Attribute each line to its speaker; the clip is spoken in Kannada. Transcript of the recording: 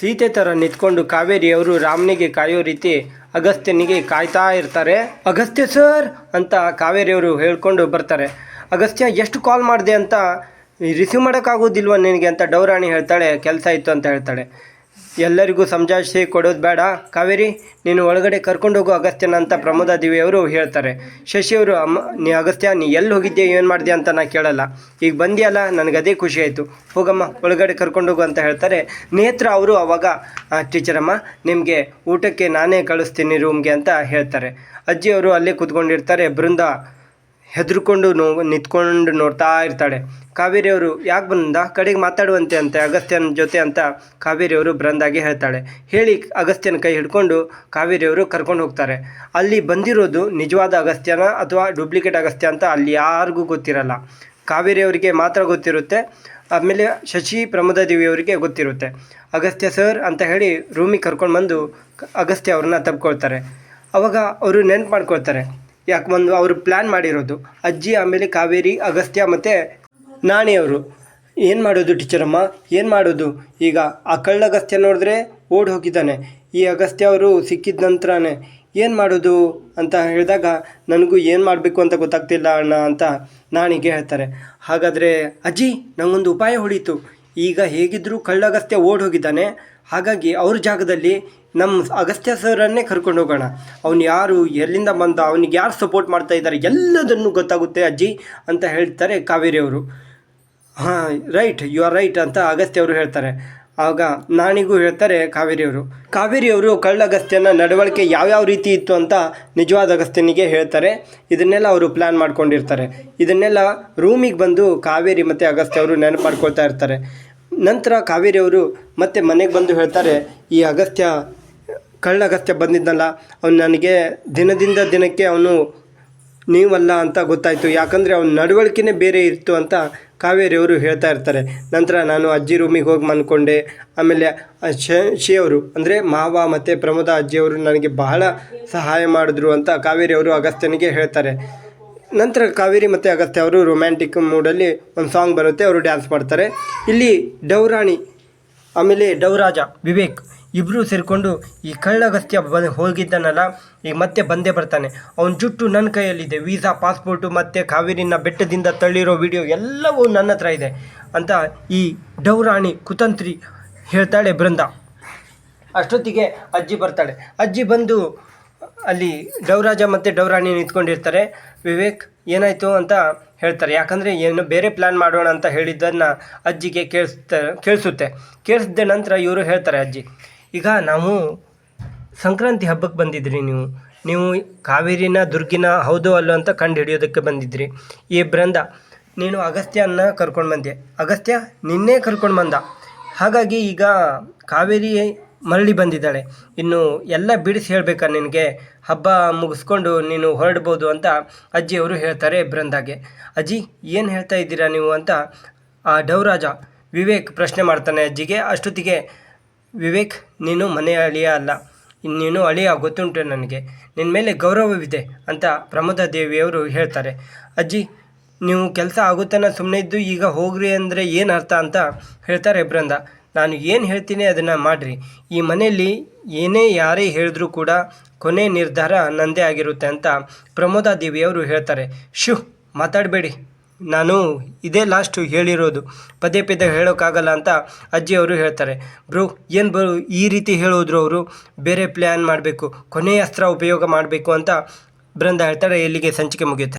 Speaker 1: ಸೀತೆ ಥರ ನಿಂತ್ಕೊಂಡು ಕಾವೇರಿಯವರು ರಾಮನಿಗೆ ಕಾಯೋ ರೀತಿ ಅಗಸ್ತ್ಯನಿಗೆ ಕಾಯ್ತಾ ಇರ್ತಾರೆ. ಅಗಸ್ತ್ಯ ಸರ್ ಅಂತ ಕಾವೇರಿಯವರು ಹೇಳ್ಕೊಂಡು ಬರ್ತಾರೆ. ಅಗಸ್ತ್ಯ, ಎಷ್ಟು ಕಾಲ್ ಮಾಡಿದೆ ಅಂತ? ರಿಸೀವ್ ಮಾಡೋಕ್ಕಾಗೋದಿಲ್ವ ನಿನಗೆ? ಅಂತ ಡೌರಾಣಿ ಹೇಳ್ತಾಳೆ, ಕೆಲಸ ಇತ್ತು ಅಂತ ಹೇಳ್ತಾಳೆ. ಎಲ್ಲರಿಗೂ ಸಂಜಾಯಿಸಿ ಕೊಡೋದು ಬೇಡ. ಕಾವೇರಿ ನೀನು ಒಳಗಡೆ ಕರ್ಕೊಂಡು ಹೋಗು ಅಗಸ್ತ್ಯನ ಅಂತ ಪ್ರಮೋದ ದೇವಿಯವರು ಹೇಳ್ತಾರೆ. ಶಶಿಯವರು ಅಮ್ಮ ನೀ ಅಗಸ್ತ್ಯ ನೀ ಎಲ್ಲಿ ಹೋಗಿದ್ದೆ ಏನು ಮಾಡಿದೆ ಅಂತ ನಾ ಕೇಳಲ್ಲ. ಈಗ ಬಂದಿಯಲ್ಲ ನನಗೆ ಅದೇ ಖುಷಿ ಆಯಿತು. ಹೋಗಮ್ಮ ಒಳಗಡೆ ಹೋಗು ಅಂತ ಹೇಳ್ತಾರೆ. ನೇತ್ರ ಅವರು ಅವಾಗ "ಆ, ಟೀಚರಮ್ಮ ನಿಮಗೆ ಊಟಕ್ಕೆ ನಾನೇ ಕಳಿಸ್ತೀನಿ ರೂಮ್ಗೆ ಅಂತ ಹೇಳ್ತಾರೆ. ಅಜ್ಜಿಯವರು ಅಲ್ಲೇ ಕೂತ್ಕೊಂಡಿರ್ತಾರೆ. ಬೃಂದ ಹೆದರ್ಕೊಂಡು ನೋ, ನಿಂತ್ಕೊಂಡು ನೋಡ್ತಾ ಇರ್ತಾಳೆ. ಕಾವೇರಿಯವರು ಯಾಕೆ ಬಂದ? ಕಡೆಗೆ ಮಾತಾಡುವಂತೆ ಅಂತೆ ಅಗಸ್ತ್ಯನ ಜೊತೆ ಅಂತ ಕಾವೇರಿಯವರು ಬ್ರಂದಾಗಿ ಹೇಳ್ತಾಳೆ. ಹೇಳಿ ಅಗಸ್ತ್ಯನ ಕೈ ಹಿಡ್ಕೊಂಡು ಕಾವೇರಿಯವರು ಕರ್ಕೊಂಡು ಹೋಗ್ತಾರೆ. ಅಲ್ಲಿ ಬಂದಿರೋದು ನಿಜವಾದ ಅಗಸ್ತ್ಯನ ಅಥವಾ ಡೂಪ್ಲಿಕೇಟ್ ಅಗಸ್ತ್ಯ ಅಂತ ಅಲ್ಲಿ ಯಾರಿಗೂ ಗೊತ್ತಿರಲ್ಲ. ಕಾವೇರಿಯವರಿಗೆ ಮಾತ್ರ ಗೊತ್ತಿರುತ್ತೆ. ಆಮೇಲೆ ಶಶಿ ಪ್ರಮೋದ ದೇವಿಯವರಿಗೆ ಗೊತ್ತಿರುತ್ತೆ. ಅಗಸ್ತ್ಯ ಸರ್ ಅಂತ ಹೇಳಿ ರೂಮಿಗೆ ಕರ್ಕೊಂಡು ಬಂದು ಅಗಸ್ತ್ಯ ಅವ್ರನ್ನ ತಪ್ಕೊಳ್ತಾರೆ. ಅವಾಗ ಅವರು ನೆನ್ಪು ಮಾಡ್ಕೊಳ್ತಾರೆ. ಯಾಕೆ ಬಂದು ಅವರು ಪ್ಲ್ಯಾನ್ ಮಾಡಿರೋದು? ಅಜ್ಜಿ ಆಮೇಲೆ ಕಾವೇರಿ, ಅಗಸ್ತ್ಯ ಮತ್ತು ನಾಣಿಯವರು. ಏನು ಮಾಡೋದು ಟೀಚರಮ್ಮ ಏನು ಮಾಡೋದು? ಈಗ ಆ ಕಳ್ಳ ಅಗಸ್ತ್ಯ ನೋಡಿದ್ರೆ ಓಡಿ ಹೋಗಿದ್ದಾನೆ. ಈ ಅಗಸ್ತ್ಯ ಅವರು ಸಿಕ್ಕಿದ ನಂತರನೇ ಏನು ಮಾಡೋದು ಅಂತ ಹೇಳಿದಾಗ, ನನಗೂ ಏನು ಮಾಡಬೇಕು ಅಂತ ಗೊತ್ತಾಗ್ತಿಲ್ಲ ಅಣ್ಣ ಅಂತ ನಾಣಿಗೆ ಹೇಳ್ತಾರೆ. ಹಾಗಾದರೆ, ಅಜ್ಜಿ ನನಗೊಂದು ಉಪಾಯ ಹೊಳೀತು. ಈಗ ಹೇಗಿದ್ದರೂ ಕಳ್ಳ ಅಗಸ್ತ್ಯ ಓಡಿ ಹೋಗಿದ್ದಾನೆ. ಹಾಗಾಗಿ ಅವ್ರ ಜಾಗದಲ್ಲಿ ನಮ್ಮ ಅಗಸ್ತ್ಯ ಸರನ್ನೇ ಕರ್ಕೊಂಡು ಹೋಗೋಣ. ಅವ್ನು ಯಾರು, ಎಲ್ಲಿಂದ ಬಂದ, ಅವ್ನಿಗೆ ಯಾರು ಸಪೋರ್ಟ್ ಮಾಡ್ತಾ ಇದ್ದಾರೆ, ಎಲ್ಲದನ್ನು ಗೊತ್ತಾಗುತ್ತೆ ಅಜ್ಜಿ ಅಂತ ಹೇಳ್ತಾರೆ ಕಾವೇರಿಯವರು ಹಾಂ ರೈಟ್ ಯು ಆರ್ ರೈಟ್ ಅಂತ ಅಗಸ್ತ್ಯ ಅವರು ಹೇಳ್ತಾರೆ. ಆಗ ನಾನಿಗೂ ಹೇಳ್ತಾರೆ ಕಾವೇರಿಯವರು ಕಾವೇರಿಯವರು ಕಳ್ಳ ಅಗಸ್ತ್ಯನ ನಡವಳಿಕೆ ಯಾವ್ಯಾವ ರೀತಿ ಇತ್ತು ಅಂತ ನಿಜವಾದ ಅಗಸ್ತ್ಯನಿಗೆ ಹೇಳ್ತಾರೆ. ಇದನ್ನೆಲ್ಲ ಅವರು ಪ್ಲ್ಯಾನ್ ಮಾಡ್ಕೊಂಡಿರ್ತಾರೆ. ಇದನ್ನೆಲ್ಲ ರೂಮಿಗೆ ಬಂದು ಕಾವೇರಿ ಮತ್ತು ಅಗಸ್ತ್ಯ ಅವರು ನೆನಪು ಮಾಡ್ಕೊಳ್ತಾ ಇರ್ತಾರೆ. ನಂತರ ಕಾವೇರಿಯವರು ಮತ್ತೆ ಮನೆಗೆ ಬಂದು ಹೇಳ್ತಾರೆ, ಈ ಅಗಸ್ತ್ಯ, ಕಳ್ಳ ಅಗಸ್ತ್ಯ ಬಂದಿದ್ನಲ್ಲ ಅವನು ನನಗೆ ದಿನದಿಂದ ದಿನಕ್ಕೆ ಅವನು ನೀವಲ್ಲ ಅಂತ ಗೊತ್ತಾಯಿತು. ಯಾಕಂದರೆ ಅವನ ನಡವಳಿಕೆನೇ ಬೇರೆ ಇತ್ತು ಅಂತ ಕಾವೇರಿಯವರು ಹೇಳ್ತಾ ಇರ್ತಾರೆ. ನಂತರ ನಾನು ಅಜ್ಜಿ ರೂಮಿಗೆ ಹೋಗಿ ಮನ್ಕೊಂಡೆ ಆಮೇಲೆ ಶಿಯವರು ಅವರು, ಅಂದರೆ ಮಾವ ಮತ್ತು ಪ್ರಮೋದ ಅಜ್ಜಿಯವರು ನನಗೆ ಬಹಳ ಸಹಾಯ ಮಾಡಿದ್ರು ಅಂತ ಕಾವೇರಿಯವರು ಅಗಸ್ತ್ಯನಿಗೆ ಹೇಳ್ತಾರೆ. ನಂತರ ಕಾವೇರಿ ಮತ್ತು ಅಗಸ್ತ್ಯ ಅವರು ರೊಮ್ಯಾಂಟಿಕ್ ಮೂಡಲ್ಲಿ ಒಂದು ಸಾಂಗ್ ಬರುತ್ತೆ, ಅವರು ಡ್ಯಾನ್ಸ್ ಮಾಡ್ತಾರೆ. ಇಲ್ಲಿ ಡೌರಾಣಿ, ಆಮೇಲೆ ಡೌರಾಜ, ವಿವೇಕ್ ಇಬ್ಬರು ಸೇರಿಕೊಂಡು ಈ ಕಳ್ಳಗಸ್ತ್ಯ ಬ, ಹೋಗಿದ್ದಾನಲ್ಲ, ಈಗ ಮತ್ತೆ ಬಂದೇ ಬರ್ತಾನೆ. ಅವನ ಜುಟ್ಟು ನನ್ನ ಕೈಯಲ್ಲಿದೆ, ವೀಸಾ ಪಾಸ್ಪೋರ್ಟು ಮತ್ತು ಕಾವೇರಿನ ಬೆಟ್ಟದಿಂದ ತಳ್ಳಿರೋ ವಿಡಿಯೋ ಎಲ್ಲವೂ ನನ್ನ ಹತ್ರ ಇದೆ ಅಂತ ಈ ಡೌರಾಣಿ ಕುತಂತ್ರಿ ಹೇಳ್ತಾಳೆ ಬೃಂದ. ಅಷ್ಟೊತ್ತಿಗೆ ಅಜ್ಜಿ ಬರ್ತಾಳೆ. ಅಜ್ಜಿ ಬಂದು ಅಲ್ಲಿ ಡೌರಾಜ ಮತ್ತು ಡೌರಾಣಿ ನಿಂತ್ಕೊಂಡಿರ್ತಾರೆ. ವಿವೇಕ್, ಏನಾಯಿತು ಅಂತ ಹೇಳ್ತಾರೆ. ಯಾಕಂದರೆ ಏನು ಬೇರೆ ಪ್ಲ್ಯಾನ್ ಮಾಡೋಣ ಅಂತ ಹೇಳಿದ್ದನ್ನು ಅಜ್ಜಿಗೆ ಕೇಳಿಸ್ತಾ, ಕೇಳಿಸುತ್ತೆ. ಕೇಳಿಸಿದ ನಂತರ ಇವರು ಹೇಳ್ತಾರೆ ಅಜ್ಜಿ, ಈಗ ನಾವು ಸಂಕ್ರಾಂತಿ ಹಬ್ಬಕ್ಕೆ ಬಂದಿದ್ರಿ ನೀವು. ನೀವು ಕಾವೇರಿನ, ದುರ್ಗಿನ ಹೌದು ಅಲ್ಲೋ ಅಂತ ಕಂಡು ಹಿಡಿಯೋದಕ್ಕೆ ಬಂದಿದ್ರಿ. ಈ ಬೃಂದ, ನೀನು ಅಗಸ್ತ್ಯನ ಕರ್ಕೊಂಡು ಬಂದೆ. ಅಗಸ್ತ್ಯ ನಿನ್ನೆ ಕರ್ಕೊಂಡು ಬಂದ. ಹಾಗಾಗಿ ಈಗ ಕಾವೇರಿ ಮರಳಿ ಬಂದಿದ್ದಾಳೆ. ಇನ್ನು ಎಲ್ಲ ಬಿಡಿಸಿ ಹೇಳಬೇಕಾ ನಿನಗೆ? ಹಬ್ಬ ಮುಗಿಸ್ಕೊಂಡು ನೀನು ಹೊರಡ್ಬೋದು ಅಂತ ಅಜ್ಜಿಯವರು ಹೇಳ್ತಾರೆ ಬೃಂದಾಗೆ. ಅಜ್ಜಿ, ಏನು ಹೇಳ್ತಾ ಇದ್ದೀರಾ ನೀವು ಅಂತ ಆ ಡವರಾಜ ವಿವೇಕ್ ಪ್ರಶ್ನೆ ಮಾಡ್ತಾನೆ. ಅಜ್ಜಿಗೆ, ಅಷ್ಟೊತ್ತಿಗೆ, ವಿವೇಕ್, ನೀನು ಮನೆ ಅಳಿಯ ಅಲ್ಲ. ನೀನು ಅಳಿಯ ಗೊತ್ತುಂಟು ನನಗೆ. ನಿನ್ನ ಮೇಲೆ ಗೌರವವಿದೆ ಅಂತ ಪ್ರಮೋದ ದೇವಿಯವರು ಹೇಳ್ತಾರೆ. ಅಜ್ಜಿ, ನೀವು ಕೆಲಸ ಆಗುತ್ತಾನೆ ಸುಮ್ಮನೆ ಇದ್ದು ಈಗ ಹೋಗ್ರಿ ಅಂದರೆ ಏನು ಅರ್ಥ? ಅಂತ ಹೇಳ್ತಾರೆ ಬೃಂದ. ನಾನು ಏನು ಹೇಳ್ತೀನಿ ಅದನ್ನು ಮಾಡಿರಿ. ಈ ಮನೆಯಲ್ಲಿ ಏನೇ ಯಾರೇ ಹೇಳಿದ್ರೂ ಕೂಡ ಕೊನೆ ನಿರ್ಧಾರ ನಂದೇ ಆಗಿರುತ್ತೆ ಅಂತ ಪ್ರಮೋದಾ ದೇವಿಯವರು ಹೇಳ್ತಾರೆ. ಶು ಮಾತಾಡಬೇಡಿ. ನಾನು ಇದೇ ಲಾಸ್ಟು ಹೇಳಿರೋದು. ಪದೇ ಪದೇ ಹೇಳೋಕ್ಕಾಗಲ್ಲ ಅಂತ ಅಜ್ಜಿಯವರು ಹೇಳ್ತಾರೆ. ಬ್ರೋ, ಏನು ಬರು ಈ ರೀತಿ ಹೇಳೋದ್ರು ಅವರು? ಬೇರೆ ಪ್ಲ್ಯಾನ್ ಮಾಡಬೇಕು. ಕೊನೆಯ ಅಸ್ತ್ರ ಉಪಯೋಗ ಮಾಡಬೇಕು ಅಂತ ಬೃಂದ ಹೇಳ್ತಾರೆ. ಇಲ್ಲಿಗೆ ಸಂಚಿಕೆ ಮುಗಿಯುತ್ತೆ.